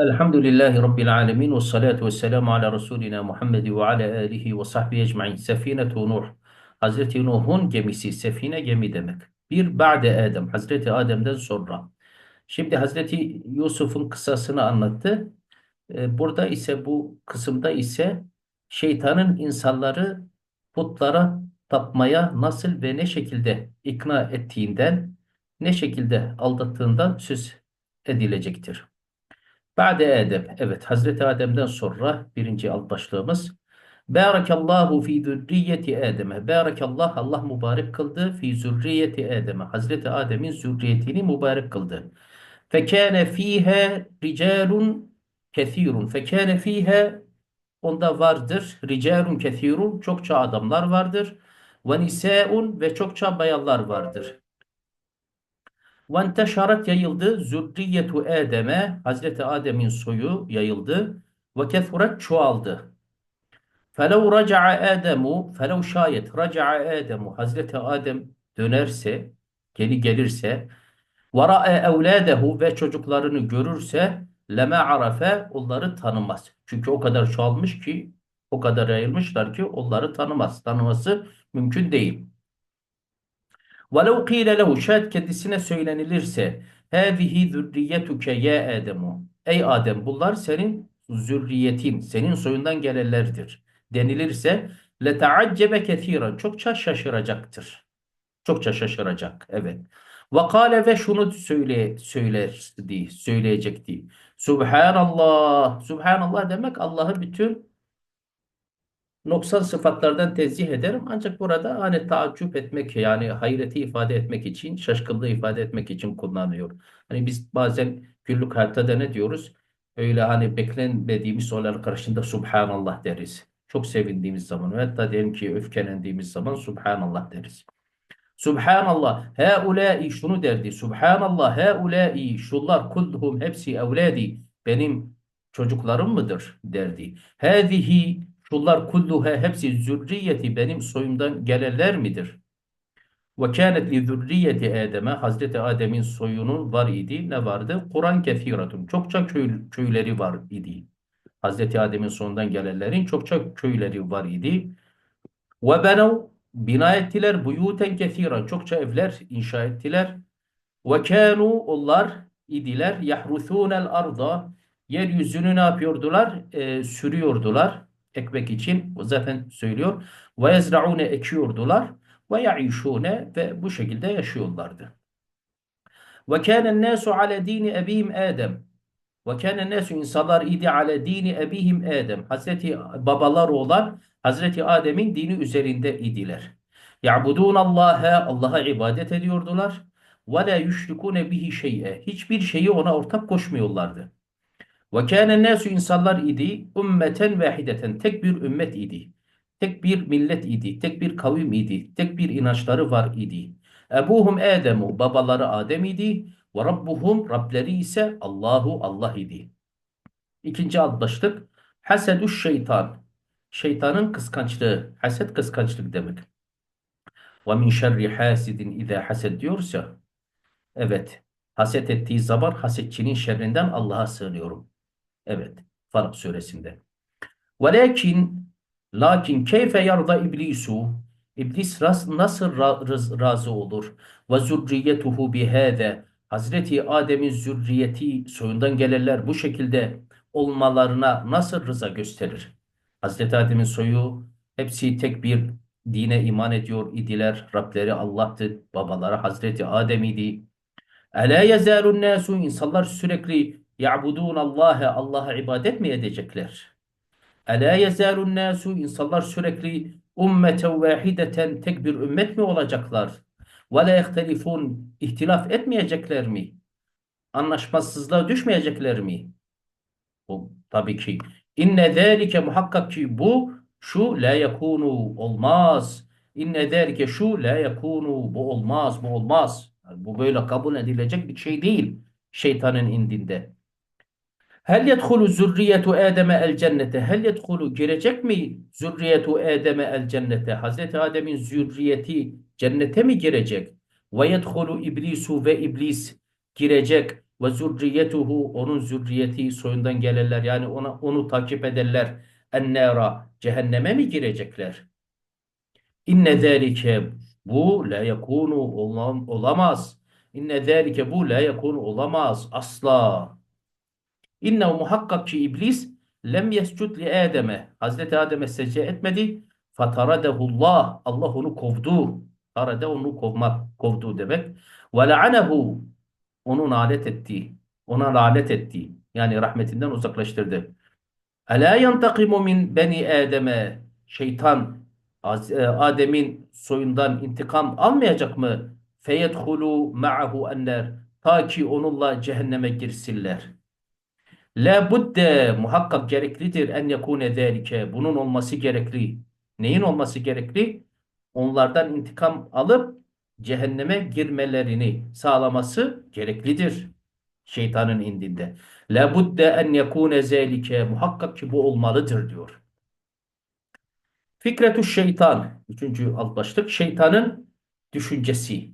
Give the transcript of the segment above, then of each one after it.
Elhamdülillahi Rabbil alemin ve salatu ve selamu ala Resulina Muhammed ve ala alihi ve sahbihi ecmain. Sefinetu Nuh. Hazreti Nuh'un gemisi. Sefine gemi demek. Bir ba'de Adem. Hazreti Adem'den sonra. Şimdi Hazreti Yusuf'un kıssasını anlattı. Ee, Burada ise bu kısımda ise şeytanın insanları putlara tapmaya nasıl ve ne şekilde ikna ettiğinden, ne şekilde aldattığından söz edilecektir. Ba'de Adem. Evet, Hazreti Adem'den sonra birinci alt başlığımız. Barakallahu fi zürriyeti Adem'e. Barakallah Allah mübarek kıldı fi zürriyeti Adem'e. Hazreti Adem'in zürriyetini mübarek kıldı. Fekâne fîhâ ricalun kethîrun. Fekâne fîhâ onda vardır. Ricalun kethîrun. Çokça adamlar vardır. Ve nisâun ve çokça bayanlar vardır. Venteşarat yayıldı. Zürriyetu Adem'e, Hazreti Adem'in soyu yayıldı. Ve kethuret çoğaldı. Felev raca'a Adem'u, felev şayet raca'a Adem'u, Hazreti Adem dönerse, geri gelirse, ve ra'e evladehu ve çocuklarını görürse, leme arafe onları tanımaz. Çünkü o kadar çoğalmış ki, o kadar yayılmışlar ki onları tanımaz. Tanıması mümkün değil. وَلَوْ قِيلَ لَهُ Şayet kendisine söylenilirse هَذِهِ ذُرِّيَّتُكَ ya Ademu Ey Adem bunlar senin zürriyetin, senin soyundan gelenlerdir denilirse لَتَعَجَّبَ كَثِيرًا Çokça şaşıracaktır. Çokça şaşıracak. Evet. Vakale ve şunu söyle, söylerdi, söyleyecekti. Subhanallah. Subhanallah demek Allah'ı bütün noksan sıfatlardan tenzih ederim. Ancak burada hani taaccüp etmek yani hayreti ifade etmek için, şaşkınlığı ifade etmek için kullanıyor. Hani biz bazen günlük hayatta da ne diyoruz? Öyle hani beklenmediğimiz olaylar karşısında Subhanallah deriz. Çok sevindiğimiz zaman ve hatta diyelim ki öfkelendiğimiz zaman Subhanallah deriz. Subhanallah. Haulâi şunu derdi. Subhanallah. Haulâi şunlar kulluhum hepsi evladi. Benim çocuklarım mıdır derdi. Hâzihi şunlar kulluha hepsi zürriyeti benim soyumdan gelenler midir? Ve kânet li zürriyeti Adem'e Hazreti Adem'in soyunun var idi. Ne vardı? Kur'an kethiratun. Çokça köy, köyleri var idi. Hazreti Adem'in sonundan gelenlerin çokça köyleri var idi. Ve benev bina ettiler buyuten kethiran. Çokça evler inşa ettiler. Ve kânu onlar idiler yahrusûnel arda. Yeryüzünü ne yapıyordular? Ee, sürüyordular ekmek için zaten söylüyor. Ve yezraune ekiyordular ve yaişune ve bu şekilde yaşıyorlardı. Ve kânen nâsu ale dini ebihim Adem. Ve kânen nâsu insanlar idi ale dini ebihim Adem. Hazreti babalar olan Hazreti Adem'in dini üzerinde idiler. Ya'budûn Allah'a Allah'a ibadet ediyordular. Ve la yüşrikûne bihi şey'e. Hiçbir şeyi ona ortak koşmuyorlardı. Ve kâne nâsu insanlar idi ümmeten vahideten tek bir ümmet idi. Tek bir millet idi. Tek bir kavim idi. Tek bir inançları var idi. Ebuhum Ademu babaları Adem idi. Ve Rabbuhum Rableri ise Allahu Allah idi. İkinci alt başlık Hasedüş şeytan. Şeytanın kıskançlığı. Haset kıskançlık demek. Ve min şerri hasidin izâ hased diyorsa evet haset ettiği zaman hasetçinin şerrinden Allah'a sığınıyorum. Evet. Falak suresinde. Velakin lakin keyfe yarda iblisu İblis nasıl razı olur? Ve zürriyetuhu bihâze Hazreti Adem'in zürriyeti soyundan gelenler bu şekilde olmalarına nasıl rıza gösterir? Hazreti Adem'in soyu hepsi tek bir dine iman ediyor idiler. Rableri Allah'tı. Babaları Hazreti Adem idi. Ela yezâlun nâsu insanlar sürekli ya'budun Allah'a Allah'a ibadet mi edecekler? Ela yezalun nasu insanlar sürekli ummeten vahideten tek bir ümmet mi olacaklar? La yehtelifun ihtilaf etmeyecekler mi? Anlaşmazsızlığa düşmeyecekler mi? Bu tabii ki. İnne zâlike muhakkak ki bu şu la yakunu olmaz. İnne zâlike şu la yakunu bu olmaz bu olmaz. bu böyle kabul edilecek bir şey değil şeytanın indinde. Hel yedhulu zürriyetu Adem'e el cennete. Hel yedhulu girecek mi zürriyetu Adem'e el cennete? Hazreti Adem'in zürriyeti cennete mi girecek? Ve yedhulu iblisu ve iblis girecek. ve zürriyetuhu onun zürriyeti soyundan gelenler yani ona onu takip ederler ennera cehenneme mi girecekler? İnne zâlike bu la yakunu olam, olamaz. İnne zâlike bu la yakunu olamaz asla. İnnehu muhakkak ki iblis lem yescud li Adem'e. Hazreti Adem'e secde etmedi. Fataradehullah. Allah onu kovdu. Tarade onu kovmak, kovdu demek. Ve la'anehu. Onu lanet etti. Ona lanet etti. Yani rahmetinden uzaklaştırdı. Ela yantakimu min beni Adem'e. Şeytan e, Adem'in soyundan intikam almayacak mı? Feyedhulu ma'ahu enler. Ta ki onunla cehenneme girsinler. La budde muhakkak gereklidir en yekune zâlike. Bunun olması gerekli. Neyin olması gerekli? Onlardan intikam alıp cehenneme girmelerini sağlaması gereklidir. Şeytanın indinde. La budde en yekune zâlike. Muhakkak ki bu olmalıdır diyor. Fikretü şeytan. Üçüncü alt başlık. Şeytanın düşüncesi.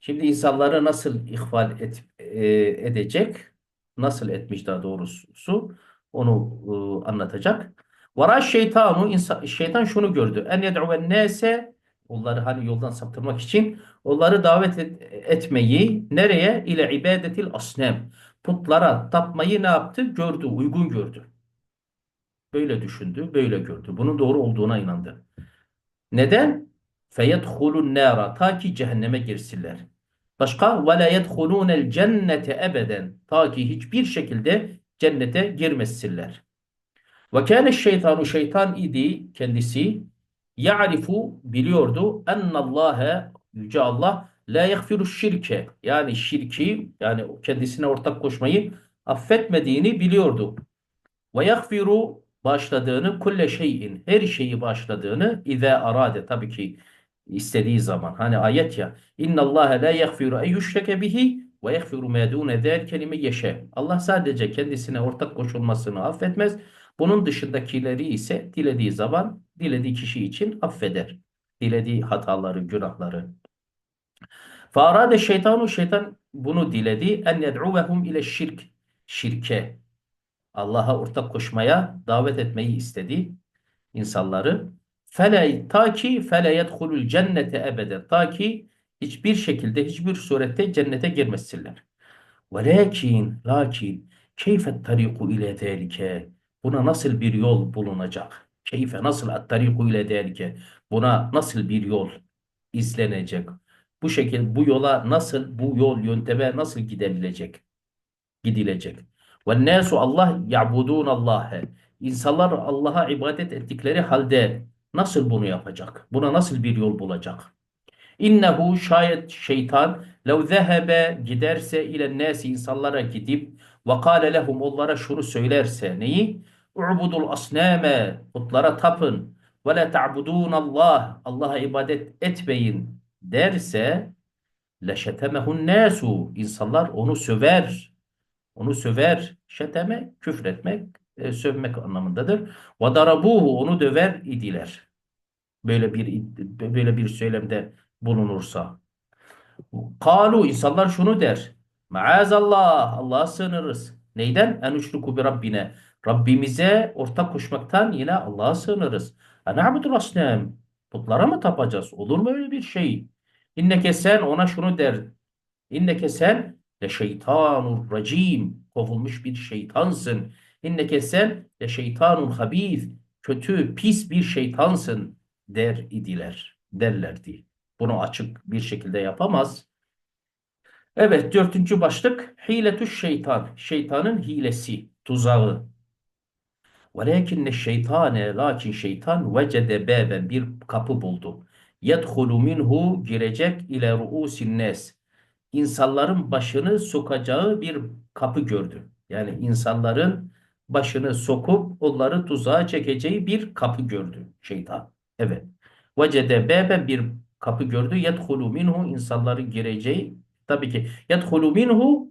Şimdi insanları nasıl ihval et, e, edecek? Nasıl etmiş daha doğrusu? Onu e, anlatacak. Vara şeytanu insan, şeytan şunu gördü. En yed'uven nase onları hani yoldan saptırmak için onları davet et- etmeyi nereye? İle ibadetil asnem. Putlara tapmayı ne yaptı? Gördü, uygun gördü. Böyle düşündü, böyle gördü. Bunun doğru olduğuna inandı. Neden? Feyedhulun nara ta ki cehenneme girsinler. Başka ve la yedhulunel cennete ebeden ta ki hiçbir şekilde cennete girmesinler. Ve kâne şeytanu şeytan idi kendisi ya'rifu biliyordu ennallâhe yüce Allah la yagfiru şirke yani şirki yani kendisine ortak koşmayı affetmediğini biliyordu. Ve yagfiru başladığını kulle şeyin her şeyi başladığını ize arade tabii ki istediği zaman hani ayet ya innallâhe la yagfiru en yüşreke bihi ve yagfiru ma dûne zâlike limen. Allah sadece kendisine ortak koşulmasını affetmez. Bunun dışındakileri ise dilediği zaman dilediği kişi için affeder. Dilediği hataları, günahları. Farade şeytanu şeytan bunu diledi en yed'uvehum ile şirk şirke Allah'a ortak koşmaya davet etmeyi istedi insanları. Fele ta ki fele yedhulul cennete ebeden ta ki hiçbir şekilde hiçbir surette cennete girmesinler. Velakin lakin keyfe tariku ile zelike buna nasıl bir yol bulunacak? Keyfe nasıl at tariku ile zelike buna nasıl bir yol izlenecek? Bu şekil bu yola nasıl bu yol yönteme nasıl gidilecek? Gidilecek. Ve nasu Allah ya'budun Allah'e. İnsanlar Allah'a ibadet ettikleri halde nasıl bunu yapacak? Buna nasıl bir yol bulacak? İnnehu şayet şeytan lev zehebe giderse ile nasi insanlara gidip ve kâle lehum onlara şunu söylerse neyi? U'budul asname putlara tapın ve la ta'budun Allah Allah'a ibadet etmeyin derse leşetemehun nasu insanlar onu söver onu söver şeteme küfretmek e, sövmek anlamındadır ve darabuhu onu döver idiler böyle bir böyle bir söylemde bulunursa. Kalu insanlar şunu der. Maazallah Allah'a sığınırız. Neyden? En uçluku bi Rabbine. Rabbimize ortak koşmaktan yine Allah'a sığınırız. Ena'budul asnem. Putlara mı tapacağız? Olur mu öyle bir şey? İnneke sen ona şunu der. İnneke sen le şeytanur racim. Kovulmuş bir şeytansın. İnneke sen le şeytanun habis. Kötü, pis bir şeytansın der idiler. Derlerdi. Bunu açık bir şekilde yapamaz. Evet dördüncü başlık hiletü şeytan. Şeytanın hilesi, tuzağı. Velakinne şeytane lakin şeytan vecede beben bir kapı buldu. Yedhulu minhu girecek ile ruusin nes. İnsanların başını sokacağı bir kapı gördü. Yani insanların başını sokup onları tuzağa çekeceği bir kapı gördü şeytan. Evet. Vecede bebe bir kapı gördü. Yedhulu minhu insanların gireceği. Tabii ki yedhulu minhu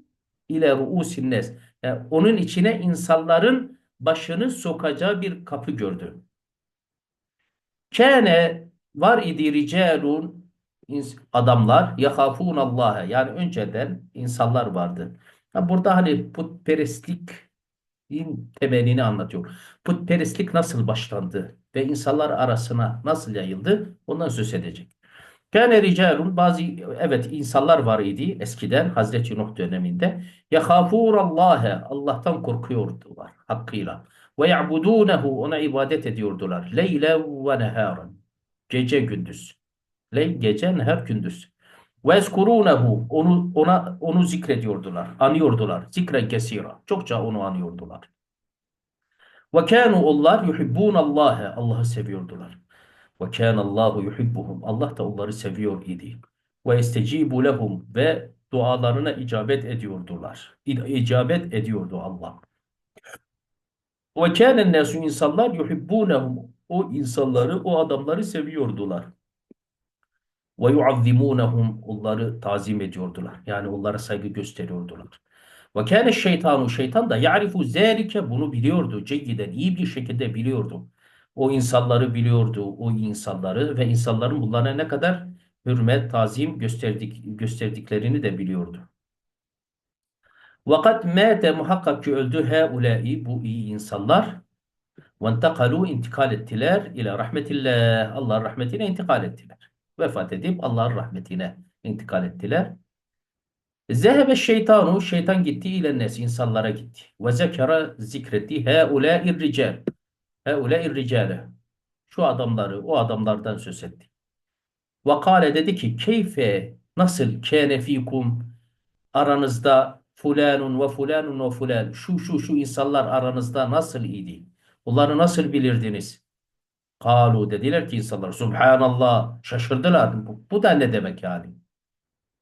ile ruusin nes. Yani onun içine insanların başını sokacağı bir kapı gördü. Kâne var idi ricalun adamlar yahafun Allah'a yani önceden insanlar vardı. Ha, burada hani putperestliğin temelini anlatıyor. Putperestlik nasıl başlandı ve insanlar arasına nasıl yayıldı ondan söz edecek. Kâne ricalun bazı evet insanlar var idi eskiden Hazreti Nuh döneminde. Yahafûrallâhe Allah'tan korkuyordular hakkıyla. Ve ya'budûnehu ona ibadet ediyordular. Leyle ve nehâran. Gece gündüz. Leyl gece neher gündüz. Ve ezkurûnehu onu ona onu zikrediyordular. Anıyordular. Zikren kesira. Çokça onu anıyordular. Ve kânû onlar yuhibbûnallâhe Allah'ı seviyordular. Ve kânallâhu yuhibbuhum. Allah da onları seviyor idi. Ve estecibu lehum ve dualarına icabet ediyordular. İcabet ediyordu Allah. Ve kânen nâsu insanlar yuhibbûnehum. O insanları, o adamları seviyordular. Ve yuazzimunehum. Onları tazim ediyordular. Yani onlara saygı gösteriyordular. Ve kâne şeytanu şeytan da ya'rifu zâlike bunu biliyordu. Ceyyiden iyi bir şekilde biliyordu. O insanları biliyordu. O insanları ve insanların bunlara ne kadar hürmet, tazim gösterdik, gösterdiklerini de biliyordu. Vakat mâte muhakkak ki öldü heulâi bu iyi insanlar. Ve intikal ettiler ile rahmetillah. Allah'ın rahmetine intikal ettiler. Vefat edip Allah'ın rahmetine intikal ettiler. Zehebe şeytanu şeytan gitti ile nes insanlara gitti. Ve zekara zikretti heulâir rical. Heulâir ricale. Şu adamları o adamlardan söz etti. Ve kâle dedi ki keyfe nasıl kâne fîkum aranızda fulanun ve fulanun ve fulan şu şu şu insanlar aranızda nasıl idi? Onları nasıl bilirdiniz? Kalu dediler ki insanlar Subhanallah şaşırdılar. Bu, bu da ne demek yani?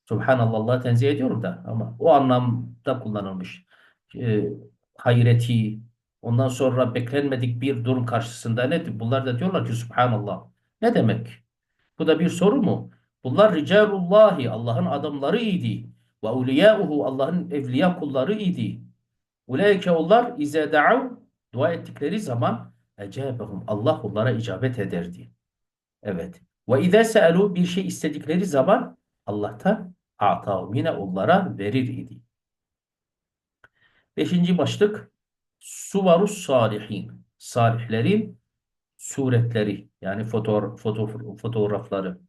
Subhanallah Allah'ı tenzih ediyorum da ama o anlamda kullanılmış. Ee, hayreti ondan sonra beklenmedik bir durum karşısında nedir? Bunlar da diyorlar ki Subhanallah. Ne demek? Bu da bir soru mu? Bunlar ricalullahi Allah'ın adamları idi. Ve evliyauhu Allah'ın evliya kulları idi. Ulaike onlar ize da'av dua ettikleri zaman ecebehum Allah onlara icabet ederdi. Evet. Ve ize se'elu bir şey istedikleri zaman Allah'tan atahum yine onlara verir idi. Beşinci başlık Suvarus salihin. Salihlerin suretleri yani fotoğraf, foto, fotoğrafları.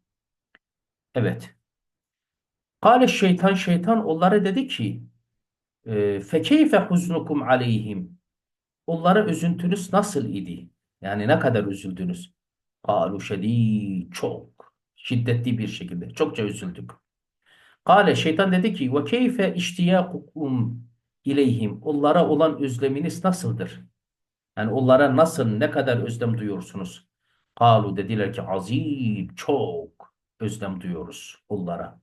Evet. Kale şeytan şeytan onlara dedi ki e, fekeyfe huznukum aleyhim onlara üzüntünüz nasıl idi? Yani ne kadar üzüldünüz? Kalu çok şiddetli bir şekilde çokça üzüldük. Kale şeytan dedi ki ve keyfe iştiyakukum ileyhim onlara olan özleminiz nasıldır? Yani onlara nasıl ne kadar özlem duyuyorsunuz? Kalu dediler ki azim çok özlem duyuyoruz onlara.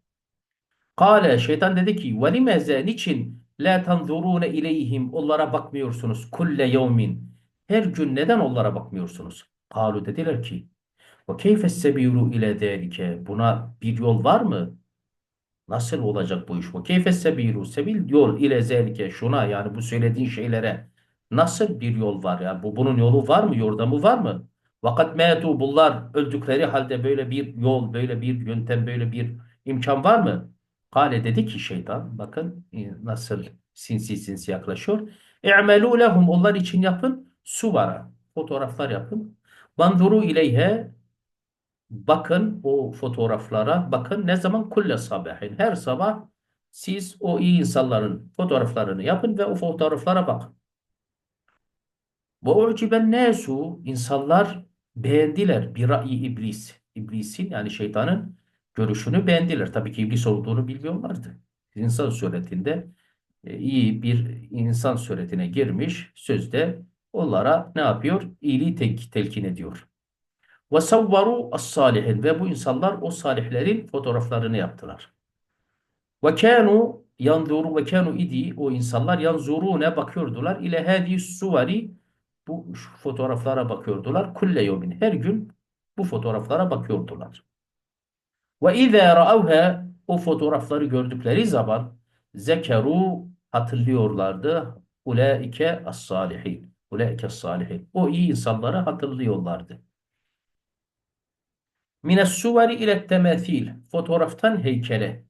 Kale şeytan dedi ki ve limeze niçin la tanzurune ileyhim onlara bakmıyorsunuz kulle yevmin her gün neden onlara bakmıyorsunuz? Kalu dediler ki ve keyfe sebiru ile delike buna bir yol var mı? Nasıl olacak bu iş? Ve keyfe sebiru sebil yol ile zelike şuna yani bu söylediğin şeylere nasıl bir yol var ya? Bu bunun yolu var mı? Yordamı var mı? Vakat metu bunlar öldükleri halde böyle bir yol, böyle bir yöntem, böyle bir imkan var mı? Kale dedi ki şeytan bakın e, nasıl sinsi sinsi yaklaşıyor. İ'melû lehum onlar için yapın suvara fotoğraflar yapın. Banzuru ileyhe bakın o fotoğraflara bakın ne zaman kulle sabahin her sabah siz o iyi insanların fotoğraflarını yapın ve o fotoğraflara bakın. Ve u'ciben nesu insanlar beğendiler bir ra'yi iblis. İblisin yani şeytanın görüşünü beğendiler. Tabii ki iblis olduğunu bilmiyorlardı. İnsan suretinde e, iyi bir insan suretine girmiş sözde onlara ne yapıyor? İyiliği tek, telkin ediyor. Ve savvaru ve bu insanlar o salihlerin fotoğraflarını yaptılar. Ve kanu yanzuru ve idi o insanlar yanzurune bakıyordular ile hadi suvari bu fotoğraflara bakıyordular. Kulle yevmin her gün bu fotoğraflara bakıyordular. Ve izâ ra'avhe o fotoğrafları gördükleri zaman zekeru hatırlıyorlardı. Ulaike as-salihin. Ulaike as-salihin. O iyi insanları hatırlıyorlardı. Mines suveri ile temethil. Fotoğraftan heykele.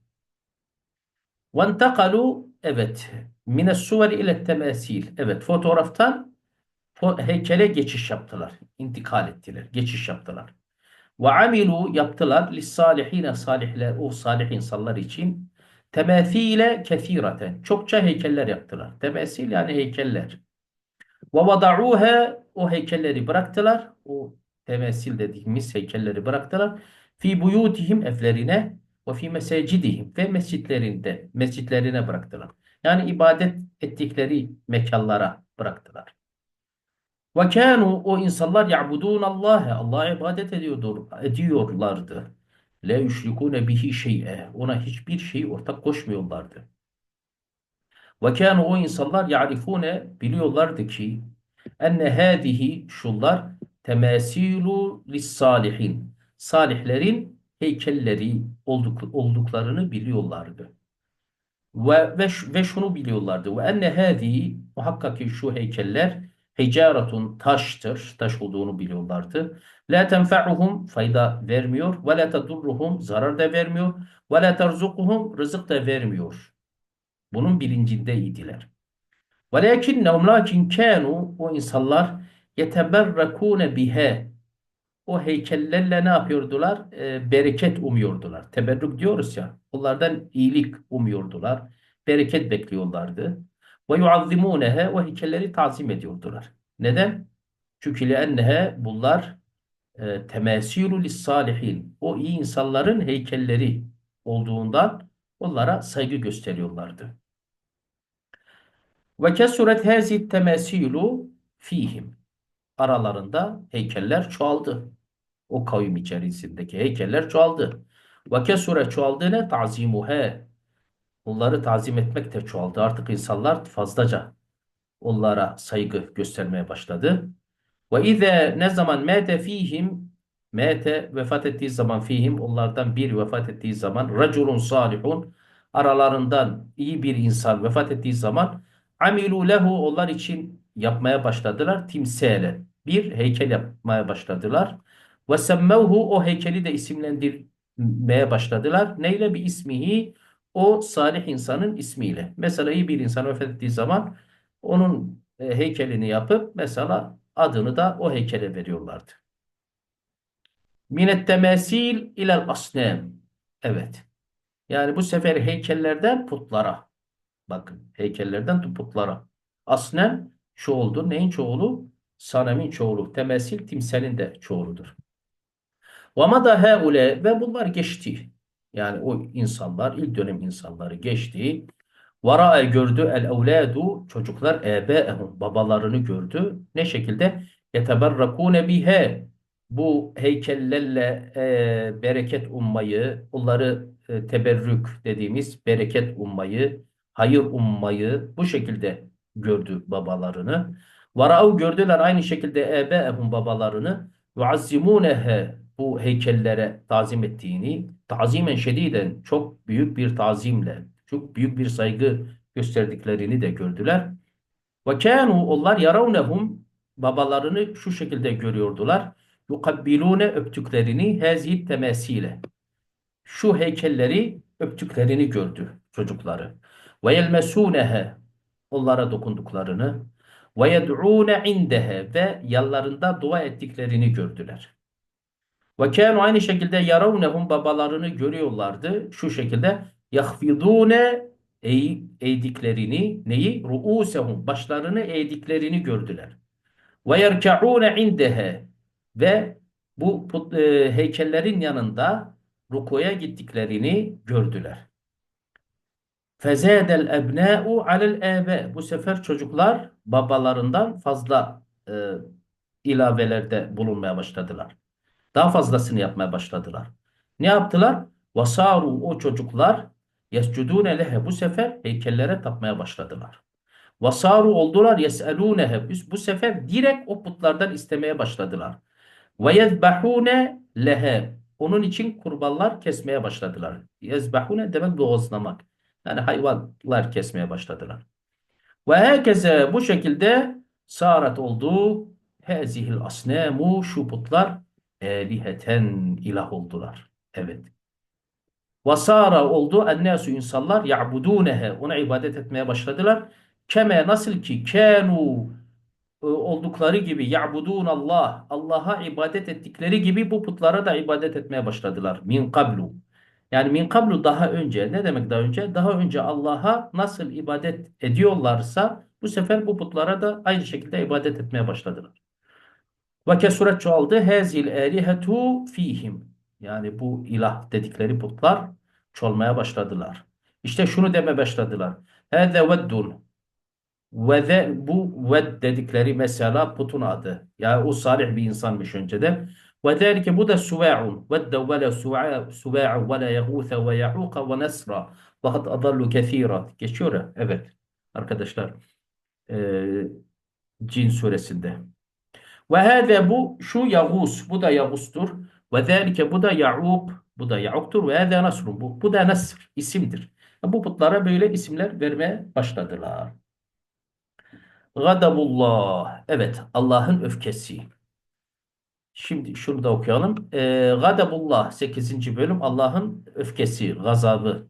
Ve intekalu evet mines suver ile temasil. Evet fotoğraftan fo- heykele geçiş yaptılar. İntikal ettiler. Geçiş yaptılar. Ve amilu yaptılar lissalihine salihler o salih insanlar için temâthîle kethîraten. Çokça heykeller yaptılar. Temâsil yani heykeller. Ve vada'ûhe o heykelleri bıraktılar. O temsil dediğimiz heykelleri bıraktılar. Fi buyutihim evlerine ve fi mesecidihim ve mescitlerinde mescitlerine bıraktılar. Yani ibadet ettikleri mekanlara bıraktılar. Ve kânû o insanlar ya'budûn Allah'e Allah'a ibadet ediyordur, ediyorlardı. La yüşrikûne bihi şey'e ona hiçbir şey ortak koşmuyorlardı. Ve kânû o insanlar ya'rifûne biliyorlardı ki enne hâzihi şunlar temâsîlu lissâlihin salihlerin heykelleri olduk, olduklarını biliyorlardı. Ve, ve, ve şunu biliyorlardı. Ve enne hâzihi muhakkak ki şu heykeller hicaretun taştır. Taş olduğunu biliyorlardı. La tenfa'uhum fayda vermiyor. Ve la tadurruhum zarar da vermiyor. Ve la terzukuhum rızık da vermiyor. Bunun bilincindeydiler. Velakinnehum lakin kanu o insanlar yeteberrakune bihe o heykellerle ne yapıyordular? E, bereket umuyordular. Teberrük diyoruz ya. Onlardan iyilik umuyordular. Bereket bekliyorlardı. Ve yuazzimûnehe o heykelleri tazim ediyordular. Neden? Çünkü lennehe bunlar e, temâsîlü lissâlihin. O iyi insanların heykelleri olduğundan onlara saygı gösteriyorlardı. Ve kesuret hazi temasilu fihim. Aralarında heykeller çoğaldı. O kavim içerisindeki heykeller çoğaldı. Ve kesure çoğaldı ne? Tazimuhe. Onları tazim etmek de çoğaldı. Artık insanlar fazlaca onlara saygı göstermeye başladı. Ve ize ne zaman mete fihim mete vefat ettiği zaman fihim onlardan bir vefat ettiği zaman raculun salihun aralarından iyi bir insan vefat ettiği zaman amilu lehu onlar için yapmaya başladılar timsele bir heykel yapmaya başladılar ve semmevhu o heykeli de isimlendirmeye başladılar neyle bir ismihi o salih insanın ismiyle mesela iyi bir insan vefat ettiği zaman onun e, heykelini yapıp mesela adını da o heykele veriyorlardı. Minet temesil ilel asnem. Evet. Yani bu sefer heykellerden putlara. Bakın heykellerden putlara. Asnem çoğuldur. Neyin çoğulu? Sanemin çoğulu. Temesil timselin de çoğuludur. Vama da heule ve bunlar geçti. Yani o insanlar, ilk dönem insanları geçti. Vara'a gördü el evladu çocuklar ebeehum babalarını gördü. Ne şekilde? Yeteberrakune bihe bu heykellerle e, bereket ummayı, onları e, teberrük dediğimiz bereket ummayı, hayır ummayı bu şekilde gördü babalarını. Vara'u gördüler aynı şekilde ebeehum babalarını yuazzimunehe bu heykellere tazim ettiğini, tazimen şediden çok büyük bir tazimle çok büyük bir saygı gösterdiklerini de gördüler. Ve kânû onlar yaravnehum babalarını şu şekilde görüyordular. Yukabbilûne öptüklerini hezî temesile. Şu heykelleri öptüklerini gördü çocukları. Ve yelmesûnehe onlara dokunduklarını ve yed'ûne indehe ve yanlarında dua ettiklerini gördüler. Ve kânu aynı şekilde yaravnehum babalarını görüyorlardı. Şu şekilde yahfidûne eğ, eğdiklerini neyi? Ru'usehum başlarını eğdiklerini gördüler. Ve yerka'ûne indehe ve bu put, e, heykellerin yanında rukuya gittiklerini gördüler. Fezâdel ebnâ'u alel âbe. Bu sefer çocuklar babalarından fazla e, ilavelerde bulunmaya başladılar. Daha fazlasını yapmaya başladılar. Ne yaptılar? Vasaru o çocuklar yescudune lehe bu sefer heykellere tapmaya başladılar. Vasaru oldular yeselunehe bu sefer direkt o putlardan istemeye başladılar. Ve yezbahune lehe onun için kurbanlar kesmeye başladılar. Yezbahune demek boğazlamak. Yani hayvanlar kesmeye başladılar. Ve herkese bu şekilde sarat oldu. Hezihil asnemu şu putlar eliheten ilah oldular. Evet. Vasara oldu ennâsu insanlar ya'budunehe ona ibadet etmeye başladılar. Keme nasıl ki kânû e, oldukları gibi ya'budun Allah Allah'a ibadet ettikleri gibi bu putlara da ibadet etmeye başladılar. Min kablu. Yani min kablu daha önce ne demek daha önce? Daha önce Allah'a nasıl ibadet ediyorlarsa bu sefer bu putlara da aynı şekilde ibadet etmeye başladılar. Ve kesuret çoğaldı. Hezil elihetu fihim. Yani bu ilah dedikleri putlar çoğalmaya başladılar. İşte şunu deme başladılar. Hâze veddun. Ve de, bu ved dedikleri mesela putun adı. Yani o salih bir insanmış önceden. Ve zelike bu da suva'un. Vedde ve la suva'a suva'a ve la yagûthe ve ya'uqa ve nesra. Fakat adallu kethira. Geçiyor ya. Evet. Arkadaşlar. Ee, Cin suresinde. Ve hâze bu şu Yağus. Bu da Yağus'tur. Ve zelike bu da Ya'uq. Bu da Ya'uk'tur. Ve hâze Nasrun. Bu, bu da Nasr. isimdir. Bu putlara böyle isimler vermeye başladılar. Gadabullah. Evet, Allah'ın öfkesi. Şimdi şunu da okuyalım. Ee, Gadabullah 8. bölüm Allah'ın öfkesi, gazabı.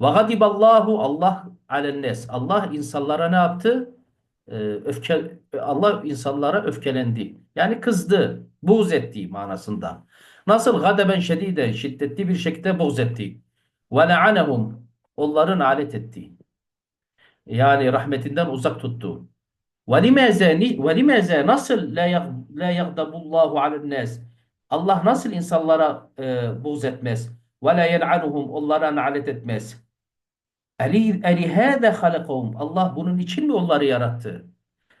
Ve gadiballahu Allah alennes. Allah insanlara ne yaptı? Ee, öfke Allah insanlara öfkelendi. Yani kızdı, buğz etti manasında. Nasıl gadeben şediden şiddetli bir şekilde buğz etti. Ve le'anehum onların alet etti. Yani rahmetinden uzak tuttu. وَلِمَاذَا وَلِمَاذَا nasıl la yag- la yagdabullahu alen nas? Allah nasıl insanlara e, buğz etmez? Ve la yel'anuhum onlara nalet etmez. Ali eli hâze halakahum. Allah bunun için mi onları yarattı?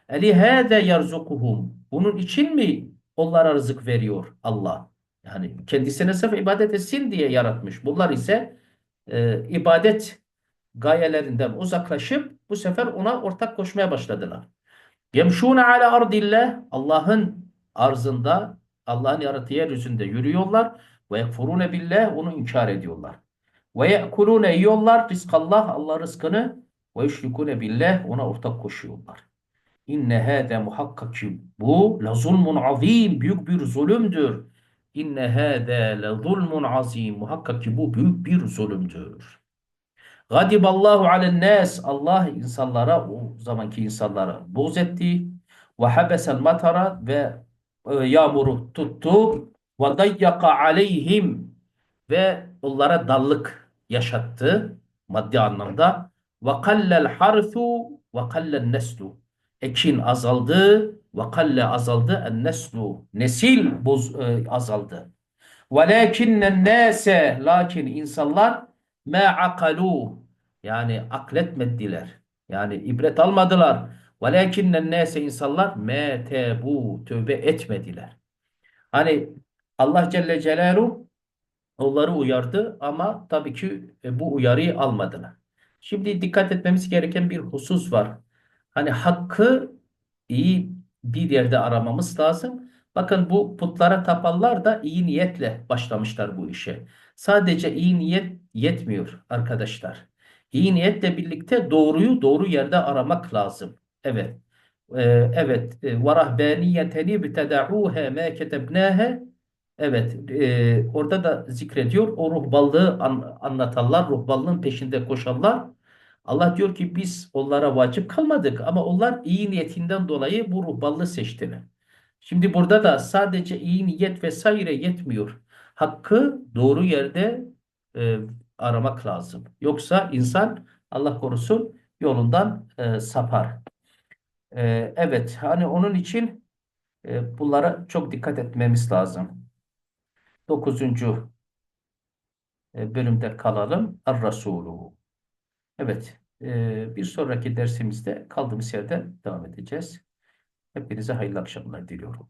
Eli hâze yerzukuhum. Bunun için mi onlara rızık veriyor Allah? Yani kendisine sırf ibadet etsin diye yaratmış. Bunlar ise e, ibadet gayelerinden uzaklaşıp bu sefer ona ortak koşmaya başladılar. Yemşûne ala ardillah Allah'ın arzında Allah'ın yarattığı yeryüzünde yürüyorlar ve yekfurune billah onu inkar ediyorlar. Ve yekulune yiyorlar rizkallah Allah rızkını ve yüşrikune billah ona ortak koşuyorlar. İnne hâze muhakkak ki bu la zulmun azim büyük bir zulümdür. İnne hâze la zulmun azim muhakkak ki bu büyük bir zulümdür. Gadiballahu alen nas. Allah insanlara o zamanki insanlara buğz etti. Ve habesel matara ve e, yağmuru tuttu. Ve dayyaka aleyhim ve onlara dallık yaşattı maddi anlamda. Ve kallel harfu ve kallel neslu. Ekin azaldı ve kalle azaldı. En neslu. Nesil boz, e, azaldı. Velakinnen nase lakin insanlar ma akalu yani akletmediler. Yani ibret almadılar. Velakinnen nase insanlar me tebu tövbe etmediler. Hani Allah Celle Celaluhu onları uyardı ama tabii ki e, bu uyarıyı almadılar. Şimdi dikkat etmemiz gereken bir husus var. Hani hakkı iyi bir yerde aramamız lazım. Bakın bu putlara tapanlar da iyi niyetle başlamışlar bu işe. Sadece iyi niyet yetmiyor arkadaşlar. İyi niyetle birlikte doğruyu doğru yerde aramak lazım. Evet. Ee, evet. Ve rahbaniyeteni biteda'uha ma ketebnaha. Evet. e, orada da zikrediyor. O ruhballığı an- anlatanlar, ruhballığın peşinde koşanlar. Allah diyor ki biz onlara vacip kalmadık ama onlar iyi niyetinden dolayı bu ruhballığı seçtiler. Şimdi burada da sadece iyi niyet vesaire yetmiyor. Hakkı doğru yerde e, aramak lazım. Yoksa insan Allah korusun yolundan e, sapar. E, evet hani onun için e, bunlara çok dikkat etmemiz lazım. Dokuzuncu e, bölümde kalalım. Er-Resulü. Evet e, bir sonraki dersimizde kaldığımız yerden devam edeceğiz. Hepinize hayırlı akşamlar diliyorum.